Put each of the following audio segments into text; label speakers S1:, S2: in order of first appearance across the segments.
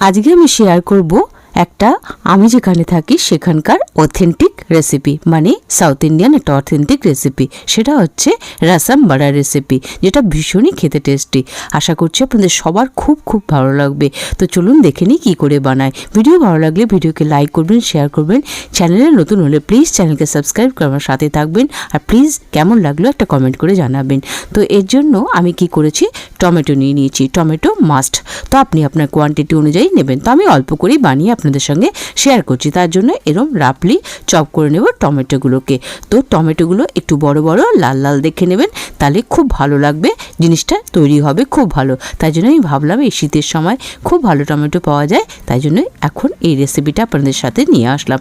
S1: আজকে আমি শেয়ার করব একটা আমি যেখানে থাকি সেখানকার অথেন্টিক রেসিপি মানে সাউথ ইন্ডিয়ান একটা অথেন্টিক রেসিপি সেটা হচ্ছে রাসাম বাড়া রেসিপি যেটা ভীষণই খেতে টেস্টি আশা করছি আপনাদের সবার খুব খুব ভালো লাগবে। তো চলুন দেখে নিই কী করে বানায়। ভিডিও ভালো লাগলে ভিডিওকে লাইক করবেন শেয়ার করবেন। চ্যানেলে নতুন হলে প্লিজ চ্যানেলকে সাবস্ক্রাইব করে আমার সাথে থাকবেন। আর প্লিজ কেমন লাগল একটা কমেন্ট করে জানাবেন। তো এর জন্য আমি কি করেছি? টমেটো নিয়ে নিয়েছি। টমেটো মাস্ট তো আপনি আপনার কোয়ান্টিটি অনুযায়ী নেবেন। তো আমি অল্প করেই বানিয়ে আপনাদের সঙ্গে শেয়ার করছি। তার জন্য এরম রাফলি চপ করে নেব টমেটোগুলোকে। তো টমেটোগুলো একটু বড় বড়, লাল লাল দেখে নেবেন, তাহলে খুব ভালো লাগবে। জিনিসটা তৈরি হবে খুব ভালো। তাই জন্য আমি ভাবলাম এই শীতের সময় খুব ভালো টমেটো পাওয়া যায়। তাই জন্য এখন এই রেসিপিটা আপনাদের সাথে নিয়ে আসলাম।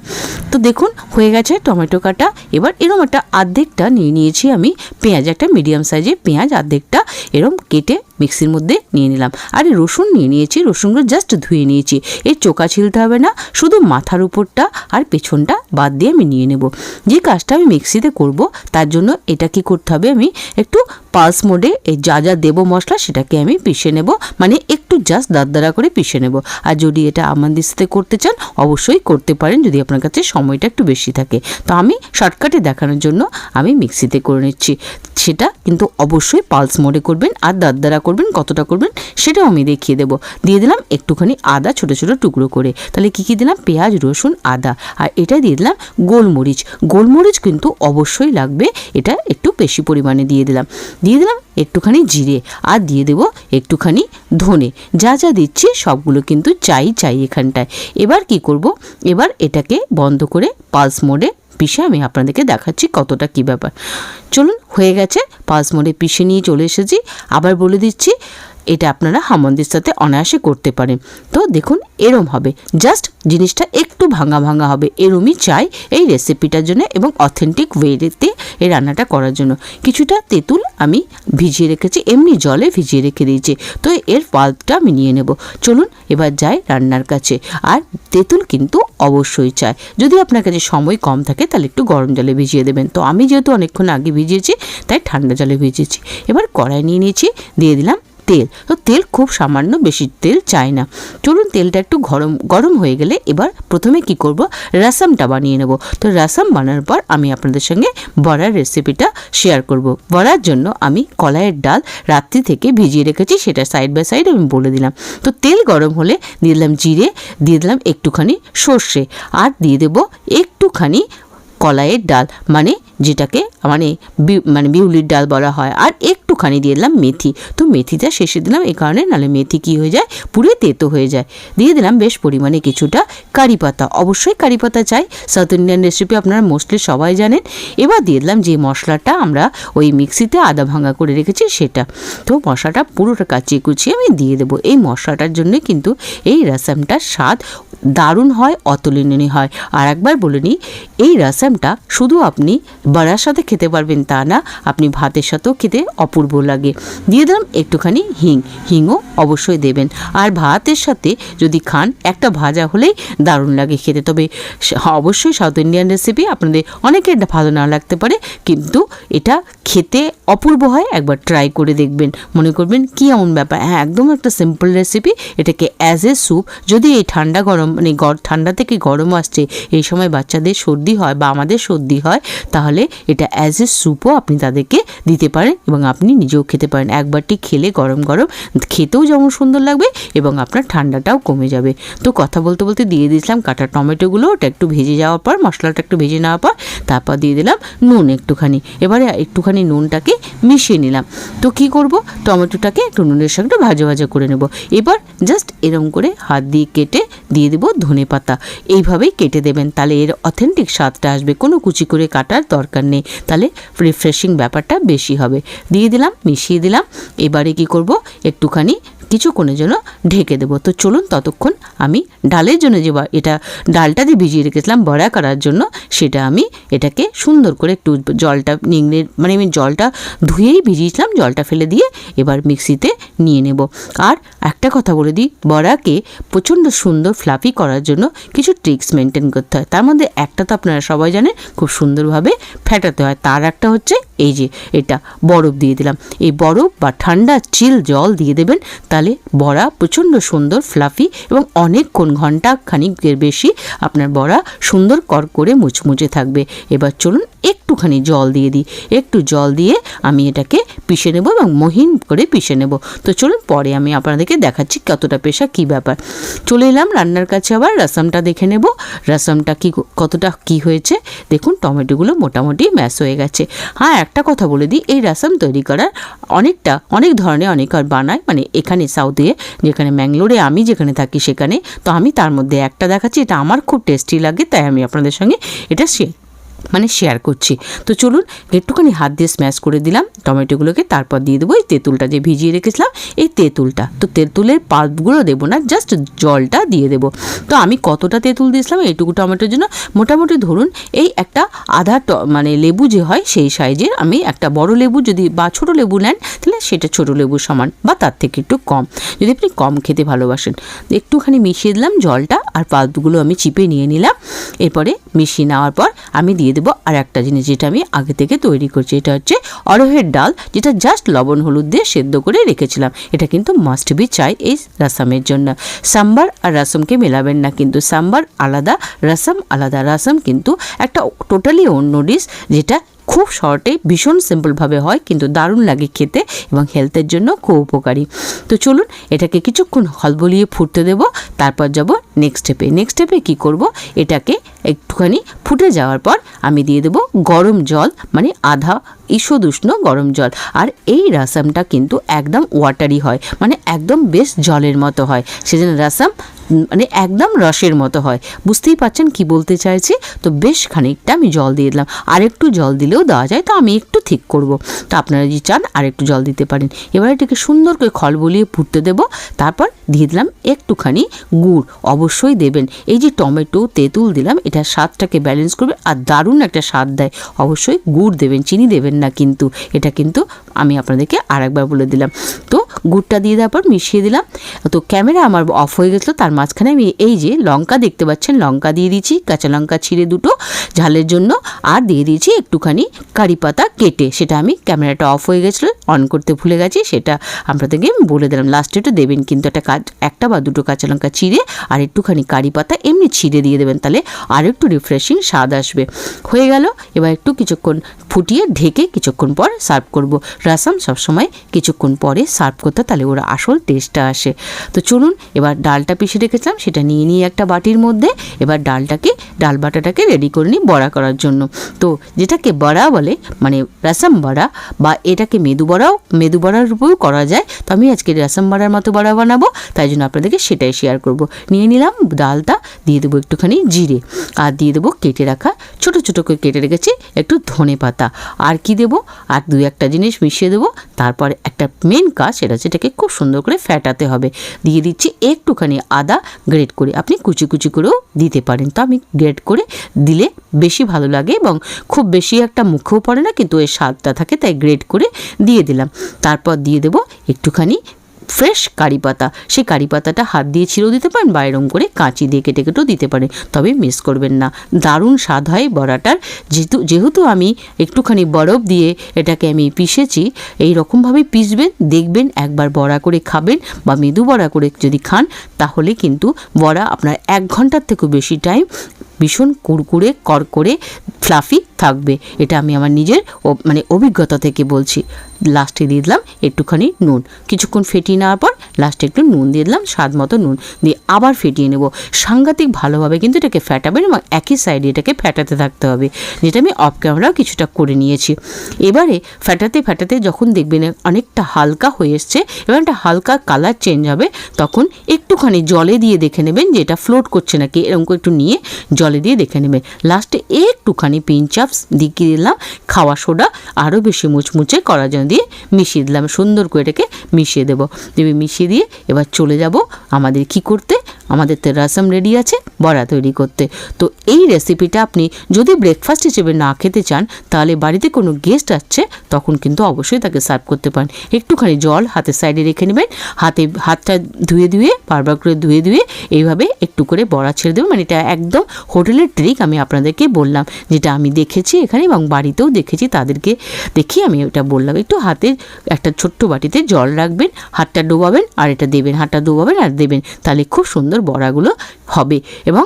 S1: তো দেখুন, হয়ে গেছে টমেটো কাটা। এবার এরম একটা আর্ধেকটা নিয়ে নিয়েছি আমি। পেঁয়াজ, একটা মিডিয়াম সাইজে পেঁয়াজ আর্ধেকটা। এরম কেটে মিক্সির মধ্যে নিয়ে নিলাম। আর রসুন নিয়ে নিয়েছি, রসুনগুলো জাস্ট ধুয়ে নিয়েছি। এর চোকা ছিলতে হবে না, শুধু মাথার উপরটা আর পেছনটা বাদ দিয়ে আমি নিয়ে নেব। যে কাজটা আমি মিক্সিতে করব, তার জন্য এটা কি করতে হবে আমি একটু পালস মোডে এই যা যা দেবো মশলা সেটাকে আমি পিষে নেব মানে একটু জাস্ট দারদারা করে পিষে নেব। আর যদি এটা আমাদের সাথে করতে চান, অবশ্যই করতে পারেন যদি আপনার কাছে সময়টা একটু বেশি থাকে। তো আমি শর্টকাটে দেখানোর জন্য আমি মিক্সিতে করে নিচ্ছি। সেটা কিন্তু অবশ্যই পালস মোডে করবেন আর দারদারা করবেন, কতটা করবেন, সেটাও আমি দেখিয়ে দেবো। দিয়ে দিলাম একটুখানি আদা, ছোট ছোট টুকরো করে। তাহলে কী কী দিলাম? পেঁয়াজ, রসুন, আদা। আর এটা দিয়ে দিলাম গোলমরিচ। গোলমরিচ কিন্তু অবশ্যই লাগবে, এটা একটু বেশি পরিমাণে দিয়ে দিলাম। দিয়ে দিলাম একটুখানি জিরে আর দিয়ে দেবো একটুখানি ধনে। যা যা দিচ্ছি সবগুলো কিন্তু চাই চাই এখানটায়। এবার কি করব? এবার এটাকে বন্ধ করে পালস মোডে পিষে আমি আপনাদেরকে দেখাচ্ছি কতটা কি ব্যাপার। চলুন, হয়ে গেছে, পাঁচ মোডে পিষে নিয়ে চলে এসেছি। আবার বলে দিচ্ছি এটা আপনারা হামন্দির সাথে অনায়াসে করতে পারেন। তো দেখুন, এরম হবে। জাস্ট জিনিসটা একটু ভাঙা ভাঙা হবে। এরমই চাই এই রেসিপিটার জন্য এবং অথেন্টিক ওয়েতে এই রান্নাটা করার জন্য। কিছুটা তেঁতুল আমি ভিজিয়ে রেখেছি, এমনি জলে ভিজিয়ে রেখে দিয়েছি। তো এর পাল্পটা আমি নিয়ে নেব। চলুন এবার যাই রান্নার কাছে। আর তেঁতুল কিন্তু অবশ্যই চাই। যদি আপনার কাছে সময় কম থাকে, তাহলে একটু গরম জলে ভিজিয়ে দেবেন। তো আমি যেহেতু অনেকক্ষণ আগে ভিজিয়েছি, তাই ঠান্ডা জলে ভিজিয়েছি। এবার কড়াই নিয়ে নিয়েছি, দিয়ে দিলাম তেল। তো তেল খুব সামান্য, বেশি তেল চাই না। চলুন তেলটা একটু গরম গরম হয়ে গেলে এবার প্রথমে কি করব? রাসামটা বানিয়ে নেব। তো রাসাম বানানোর পর আমি আপনাদের সঙ্গে বড়ার রেসিপিটা শেয়ার করব। বড়ার জন্য আমি কলাইয়ের ডাল রাত্রি থেকে ভিজিয়ে রেখেছি, সেটা সাইড বাই সাইড আমি বলে দিলাম। তো তেল গরম হলে দিয়ে দিলাম জিরে, দিয়ে দিলাম একটুখানি সর্ষে, আর দিয়ে দেবো একটুখানি কলাইয়ের ডাল। মানে যেটাকে মানে মানে বিউলির ডাল বলা হয়। আর একটুখানি দিয়ে দিলাম মেথি। তো মেথিটা শেষে দিলাম এই কারণে, নাহলে মেথি কি হয়ে যায়? পুরো তেতো হয়ে যায়। দিয়ে দিলাম বেশ পরিমাণে কিছুটা কারি পাতা। অবশ্যই কারি পাতা চাই। সাউথ ইন্ডিয়ান রেসিপি আপনারা মোস্টলি সবাই জানেন। এবার দিয়ে দিলাম যে মশলাটা আমরা ওই মিক্সিতে আদা ভাঙা করে রেখেছি সেটা। তো মশলাটা পুরোটা কাচিয়ে কুচিয়ে আমি দিয়ে দেবো। এই মশলাটার জন্য কিন্তু এই রাসামটার স্বাদ দারুণ হয়, অতুলনীয় হয়। আর একবার বলে নিই, এই রাসামটা শুধু আপনি বড়ার সাথে খেতে পারবেন তা না। আপনি ভাতের সাথেও খেতে অপূর্ব লাগে। দিয়ে দিলাম একটুখানি হিং। হিংও অবশ্যই দেবেন। আর ভাতের সাথে যদি খান, একটা ভাজা হলেই দারুণ লাগে খেতে। তবে অবশ্যই সাউথ ইন্ডিয়ান রেসিপি আপনাদের অনেকের ভালো না লাগতে পারে, কিন্তু এটা খেতে অপূর্ব হয়, একবার ট্রাই করে দেখবেন। মনে করবেন কি এমন ব্যাপার। হ্যাঁ একদম একটা সিম্পল রেসিপি এটাকে অ্যাজ এ স্যুপ যদি এই ঠান্ডা গরম মানে ঠান্ডা থেকে গরম আসছে, এই সময় বাচ্চাদের সর্দি হয় বা আমাদের সর্দি হয়, তাহলে এটা অ্যাজ এ স্যুপও আপনি তাদেরকে দিতে পারেন এবং আপনি নিজেও খেতে পারেন। একবারটি খেলে গরম গরম খেতেও যেমন সুন্দর লাগবে এবং আপনার ঠান্ডাটাও কমে যাবে। তো কথা বলতে বলতে দিয়ে দিয়েছিলাম কাটা টমেটোগুলো, ওটা একটু ভেজে যাওয়ার পর, মশলাটা একটু ভেজে নেওয়ার পর, তারপর দিয়ে দিলাম নুন একটুখানি। এবারে একটুখানি নুনটাকে মিশিয়ে নিলাম। তো কি করব? টমেটোটাকে একটু নুনের সঙ্গে একটু ভাজা ভাজা করে নেব। এবার জাস্ট এরম করে হাত দিয়ে কেটে দিয়ে দেবো ধনে পাতা। এইভাবেই কেটে দেবেন। তাহলে এর অথেন্টিক স্বাদটা আসবে। কোনো কুচি করে কাটার দরকার নেই। তাহলে রিফ্রেশিং ব্যাপারটা বেশি হবে। দিয়ে দিলাম মিশিয়ে দিলাম। এবারে কি করব? একটুখানি কিছুক্ষণের জন্য ঢেকে দেবো। তো চলুন ততক্ষণ আমি ডালের জন্য যে এটা ডালটা দিয়ে ভিজিয়ে রেখেছিলাম বড়া করার জন্য, সেটা আমি এটাকে সুন্দর করে একটু জলটা নিংড়ে মানে আমি জলটা ধুয়েই ভিজিয়েছিলাম, জলটা ফেলে দিয়ে এবার মিক্সিতে নিয়ে নেব। আর একটা কথা বলে দিই, বড়াকে প্রচণ্ড সুন্দর ফ্লাফি করার জন্য কিছু ট্রিক্স মেনটেন করতে হয়। তার মধ্যে একটা তো আপনারা সবাই জানেন, খুব সুন্দরভাবে ফেটাতে হয়। তার একটা হচ্ছে এই যে, এটা বরফ দিয়ে দিলাম। এই বরফ বা ঠান্ডা চিল জল দিয়ে দেবেন তাহলে তাহলে বড়া প্রচণ্ড সুন্দর ফ্লাফি এবং অনেকক্ষণ ঘণ্টা খানিকের বেশি আপনার বড়া সুন্দর কর করে মুচমুচে থাকবে। এবার চলুন একটুখানি জল দিয়ে দিই। একটু জল দিয়ে আমি এটাকে পিষে নেব এবং মহিন করে পিষে নেব। তো চলুন পরে আমি আপনাদেরকে দেখাচ্ছি কতটা পেশা, কি ব্যাপার। চলে এলাম রান্নার কাছে আবার, রসমটা দেখে নেব। রসমটা কি কতটা কি হয়েছে? দেখুন, টমেটোগুলো মোটামুটি ম্যাশ হয়ে গেছে। হ্যাঁ একটা কথা বলে দিই, এই রসম তৈরি করার অনেকটা, অনেক ধরনের অনেক আর বানায় মানে এখানে সাউথে, যেখানে ম্যাঙ্গলোরে আমি যেখানে থাকি সেখানে। তো আমি তার মধ্যে একটা দেখাচ্ছি, এটা আমার খুব টেস্টি লাগে, তাই আমি আপনাদের সঙ্গে এটা শেয়ার মানে শেয়ার করছি। তো চলুন, একটুখানি হাত দিয়ে স্ম্যাশ করে দিলাম, টমেটোগুলোকে, তারপর দিয়ে দেবো এই তেঁতুলটা যে ভিজিয়ে রেখেছিলাম, এই তেঁতুলটা। তো তেঁতুলের পাল্পগুলো দেবো না জাস্ট জলটা দিয়ে দেবো। তো আমি কতটা তেঁতুল দিয়েছিলাম, এইটুকু টমেটোর জন্য? মোটামুটি ধরুন, এই একটা আধা মানে লেবু যে হয়, সেই সাইজের আমি একটা বড় লেবু যদি বা ছোট লেবু নেন, তাহলে সেটা ছোট লেবু সমান বা তার থেকে একটু কম। যদি আপনি কম খেতে ভালোবাসেন। একটুখানি মিশিয়ে দিলাম জলটা, আর পাল্পগুলো আমি চিপে নিয়ে নিলাম। এরপরে মিশিয়ে নেওয়ার পর আমি দিয়ে দেবো আর একটা জিনিস যেটা আমি আগে থেকে তৈরি করছি, এটা হচ্ছে অরহের ডাল, যেটা জাস্ট লবণ, হলুদ দিয়ে সেদ্ধ করে রেখেছিলাম। এটা কিন্তু মাস্ট বি চাই এই রাসামের জন্য। সাম্বার আর রাসমকে মেলাবেন না কিন্তু, সাম্বার আলাদা, রাসাম আলাদা, রাসম কিন্তু একটা টোটালি অন্য ডিশ যেটা খুব শর্টে, ভীষণ সিম্পলভাবে হয়, কিন্তু দারুণ লাগে খেতে এবং হেলথের জন্য খুব উপকারী। তো চলুন এটাকে কিছুক্ষণ হলবলিয়ে ফুটতে দেব, তারপর যাব নেক্সট স্টেপে নেক্সট স্টেপে কী করব? এটাকে একটুখানি ফুটে যাওয়ার পর আমি দিয়ে দেব গরম জল মানে আধা ঈষদুষ্ণ গরম জল। আর এই রাসামটা কিন্তু একদম ওয়াটারি হয় মানে একদম বেশ জলের মতো হয়। সেজন্য রাসাম মানে একদম রসের মতো হয়। বুঝতেই পারছেন কি বলতে চাইছি? তো বেশ খানিকটা আমি জল দিয়ে দিলাম। আর একটু জল দিলেও দেওয়া যায়, তো আমি একটু ঠিক করব। তো আপনারা যদি চান আর একটু জল দিতে পারেন। এবার এটাকে সুন্দর করে খল বলিয়ে ফুটতে দেবো। তারপর দিয়ে দিলাম একটুখানি গুড়। অবশ্যই দেবেন। এই যে টমেটো, তেঁতুল দিলাম, এটা স্বাদটাকে ব্যালেন্স করবে আর দারুণ একটা স্বাদ দেয়। অবশ্যই গুড় দেবেন, চিনি দেবেন না কিন্তু। এটা কিন্তু আমি আপনাদেরকে আরেকবার বলে দিলাম। তো গুড়টা দিয়ে দেওয়ার পর মিশিয়ে দিলাম। তো ক্যামেরা আমার অফ হয়ে গেছিল, তার মাঝখানে আমি এই যে লঙ্কা দেখতে পাচ্ছেন, লঙ্কা দিয়ে দিয়েছি, কাঁচা লঙ্কা ছিঁড়ে দুটো ঝালের জন্য, আর দিয়ে দিয়েছি একটুখানি কারি পাতা কেটে, সেটা আমি ক্যামেরাটা অফ হয়ে গেছিল অন করতে ভুলে গেছি, সেটা আপনাদেরকে বলে দিলাম। লাস্টে একটু দেবেন কিন্তু একটা কাজ, একটা বা দুটো কাঁচা লঙ্কা চিড়ে আর একটুখানি কারি পাতা এমনি ছিঁড়ে দিয়ে দেবেন, তাহলে আর একটু রিফ্রেশিং স্বাদ আসবে। হয়ে গেল, এবার একটু কিছুক্ষণ ফুটিয়ে ঢেকে কিছুক্ষণ পর সার্ভ করব। রাসাম সবসময় কিছুক্ষণ পরে সার্ভ করতে, তাহলে ওরা আসল টেস্টটা আসে। তো চলুন, এবার ডালটা পিষে রেখেছিলাম, সেটা নিয়ে নিয়ে একটা বাটির মধ্যে। এবার ডালটাকে, ডাল বাটাটাকে রেডি করে নিই বড়া করার জন্য। তো যেটাকে বড়া বলে মানে রাসাম বড়া বা এটাকে মেদু বড়াও, মেদু বড়ার উপরেও করা যায়। তো আমি আজকে রাসাম বড়ার মতো বড়া বানাবো, তাই জন্য আপনাদেরকে সেটাই শেয়ার করব। নিয়ে নিলাম ডালটা, দিয়ে দেবো একটুখানি জিরে। আর দিয়ে দেবো কেটে রাখা, ছোট ছোট করে কেটে রেখেছি একটু ধনে পাতা। আর কি দেবো? আর দু একটা জিনিস মিশিয়ে দেবো। তারপরে একটা মেন কাজ সেটা সেটাকে খুব সুন্দর করে ফ্যাটাতে হবে। দিয়ে দিচ্ছি একটুখানি আদা গ্রেট করে আপনি কুচি কুচি করেও দিতে পারেন। তো আমি গ্রেট করে দিলে বেশি ভালো লাগে এবং খুব বেশি একটা মুখেও পড়ে না, কিন্তু এর স্বাদটা থাকে, তাই গ্রেট করে দিয়ে দিলাম। তারপর দিয়ে দেবো একটুখানি ফ্রেশ কারি পাতা। সেই কারি পাতাটা হাত দিয়ে ছিঁড়েও দিতে পারেন, বা এরম করে কাঁচি দিয়ে কেটে কেটেও দিতে পারেন। তবে মিস করবেন না। দারুণ স্বাদ হয় বড়াটার। যেহেতু যেহেতু আমি একটুখানি বরফ দিয়ে এটাকে আমি পিষেছি, এই রকমভাবে পিষবেন, দেখবেন একবার বড়া করে খাবেন বা মেদু বড়া করে যদি খান, তাহলে কিন্তু বড়া আপনার এক ঘণ্টার থেকেও বেশি টাইম ভীষণ কুড়কুড়ে করকরে ফ্লাফি থাকবে। এটা আমি আমার নিজের মানে অভিজ্ঞতা থেকে বলছি। লাস্টে দিয়ে দিলাম একটুখানি নুন। কিছুক্ষণ ফেটিয়ে নেওয়ার পর লাস্টে একটু নুন দিয়ে দিলাম, স্বাদ মতো নুন। দিয়ে আবার ফেটিয়ে নেব। সাংঘাতিক ভালোভাবে কিন্তু এটাকে ফ্যাটাবেন এবং একই সাইডে এটাকে ফ্যাটাতে থাকতে হবে। যেটা আমি অফ ক্যামেরাও কিছুটা করে নিয়েছি। এবারে ফ্যাটাতে ফ্যাটাতে যখন দেখবেন অনেকটা হালকা হয়ে এসছে, এবং একটা হালকা কালার চেঞ্জ হবে, তখন একটুখানি জলে দিয়ে দেখে নেবেন যে এটা ফ্লোট করছে নাকি। এরকম একটু নিয়ে জলে দিয়ে দেখে নেবে। লাস্টে একটুখানি পিঞ্চ আপ দিকে দিলাম। খাওয়া সোডা আরও বেশি মুচমুচে করার জন্য দিয়ে মিশিয়ে দিলাম। সুন্দর করে এটাকে মিশিয়ে দেবো। দেবে মিশিয়ে দিয়ে এবার চলে যাব আমাদের কি করতে? আমাদের তো রাসাম রেডি আছে, বড়া তৈরি করতে। তো এই রেসিপিটা আপনি যদি ব্রেকফাস্ট হিসেবে না খেতে চান, তাহলে বাড়িতে কোনো গেস্ট আসছে, তখন কিন্তু অবশ্যই তাকে সার্ভ করতে পারেন। একটুখানি জল হাতের সাইডে রেখে নেবেন, হাতে হাতটা ধুয়ে ধুয়ে, বারবার করে ধুয়ে ধুয়ে, এইভাবে একটু করে বড়া ছেড়ে দেবেন। মানে এটা একদম হোটেলের ট্রিক আমি আপনাদেরকে বললাম, যেটা আমি দেখেছি এখানে এবং বাড়িতেও দেখেছি, তাদেরকে দেখি আমি এটা বললাম। একটু হাতে একটা ছোট্ট বাটিতে জল রাখবেন, হাতটা ডোবাবেন আর এটা দেবেন, হাতটা ডোবাবেন আর দেবেন, তাহলে খুব সুন্দর বড়াগুলো হবে এবং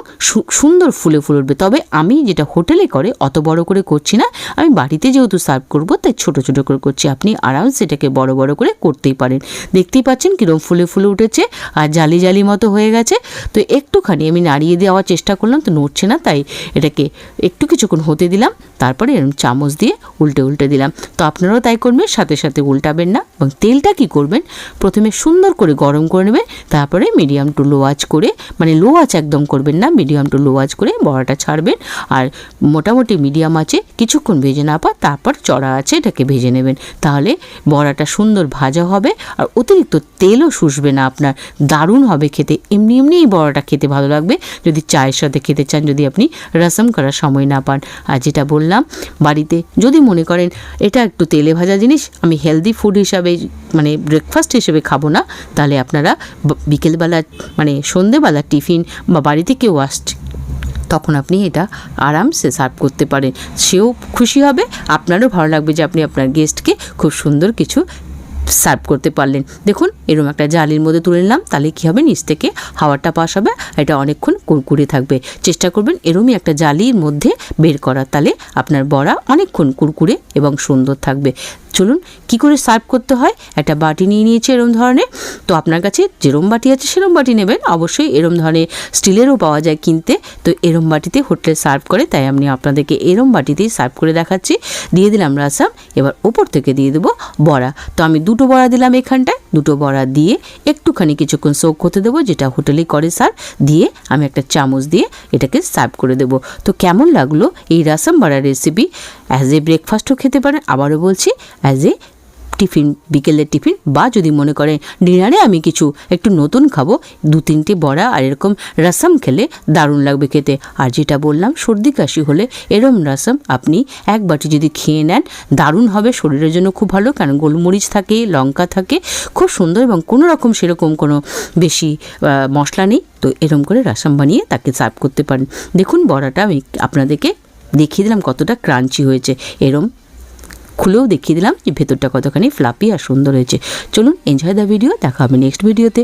S1: সুন্দর ফুলে ফুলে উঠবে তবে আমি যেটা হোটেলে করে অত বড় করে করছি না, আমি বাড়িতে যেহেতু সার্ভ করব, তাই ছোট ছোট করে করছি। আপনি আরামসে এটাকে বড় বড় করে করতেই পারেন। দেখতেই পাচ্ছেন কীরকম ফুলে ফুলে উঠেছে আর জালি জালি মতো হয়ে গেছে। তো একটুখানি আমি নাড়িয়ে দেওয়ার চেষ্টা করলাম, তো নড়ছে না, তাই এটাকে একটু কিছুক্ষণ হতে দিলাম। তারপরে এরকম চামচ দিয়ে উল্টে উল্টে দিলাম। তো আপনারাও তাই করবেন, সাথে সাথে উল্টাবেন না। এবং তেলটা কি করবেন? প্রথমে সুন্দর করে গরম করে নেবেন, তারপরে মিডিয়াম টু লো আঁচ করে মানে লো আঁচ একদম করবেন না মিডিয়াম টু লো আঁচ করে বড়াটা ছাড়বেন। আর মোটামুটি মিডিয়াম আছে কিছুক্ষণ ভেজে না পা তারপর চড়া আছে এটাকে ভেজে নেবেন। তাহলে বড়াটা সুন্দর ভাজা হবে আর অতিরিক্ত তেলও শুষবে না আপনার। দারুণ হবে খেতে। এমনি এমনি এই বড়াটা খেতে ভালো লাগবে। যদি চায়ের সাথে খেতে চান, যদি আপনি রসম করার সময় না পান। আর যেটা বললাম, বাড়িতে যদি মনে করেন এটা একটু তেলে ভাজা জিনিস, আমি হেলদি ফুড হিসাবে মানে ব্রেকফাস্ট হিসেবে খাব না, তাহলে আপনারা বিকেলবেলা মানে সন্ধেবেলা টিফিন বা বাড়িতে কেউ আসছে। তখন আপনি এটা আরামসে সার্ভ করতে পারেন। সেও খুশি হবে, আপনারও ভালো লাগবে যে আপনি আপনার গেস্টকে খুব সুন্দর কিছু সার্ভ করতে পারলেন। দেখুন, এরকম একটা জালির মধ্যে তুলে নিলাম, তাহলে কী হবে? নিচ থেকে হাওয়াটা পাস হবে, এটা অনেকক্ষণ কুরকুরে থাকবে। চেষ্টা করবেন এরমই একটা জালির মধ্যে বের করার, তাহলে আপনার বড়া অনেকক্ষণ কুরকুরে এবং সুন্দর থাকবে। চলুন কি করে সার্ভ করতে হয়? একটা বাটি নিয়ে নিয়েছি এরম ধরনের। তো আপনার কাছে যেরম বাটি আছে সেরম বাটি নেবেন। অবশ্যই এরম ধরনের স্টিলেরও পাওয়া যায় কিনতে। তো এরম বাটিতে হোটেলে সার্ভ করে, তাই আমি আপনাদেরকে এরম বাটিতেই সার্ভ করে দেখাচ্ছি। দিয়ে দিলাম রাসাম, এবার ওপর থেকে দিয়ে দেবো বড়া। তো আমি দুটো বড়া দিলাম এখানটায়। দুটো বড়া দিয়ে একটুখানি কিছুক্ষণ সোক হতে দেবো, যেটা হোটেলে করে স্যার দিয়ে আমি একটা চামচ দিয়ে এটাকে সার্ভ করে দেবো। তো কেমন লাগল এই রাসাম বড়ার রেসিপি অ্যাজ এ ব্রেকফাস্টও খেতে পারেন আবারও বলছি অ্যাজ এ টিফিন, বিকেলের টিফিন, বা যদি মনে করেন ডিনারে আমি কিছু একটু নতুন খাব, দু তিনটে বড়া আর এরকম রাসাম খেলে দারুণ লাগবে খেতে। আর যেটা বললাম, সর্দি কাশি হলে এরম রাসাম আপনি এক বাটি যদি খেয়ে নেন, দারুণ হবে, শরীরের জন্য খুব ভালো, কারণ গোলমরিচ থাকে, লঙ্কা থাকে, খুব সুন্দর এবং কোনো রকম সেরকম কোনো বেশি মশলা নেই। তো এরম করে রাসাম বানিয়ে তাকে সার্ভ করতে পারেন। দেখুন, বড়াটা আমি আপনাদেরকে দেখিয়ে দিলাম কতটা ক্রাঞ্চি হয়েছে। এরম খুলেও দেখিয়ে দিলাম যে ভেতরটা কতখানি ফ্লাপি আর সুন্দর হয়েছে। চলুন এনজয় দ্য ভিডিও দেখা হবে নেক্সট ভিডিওতে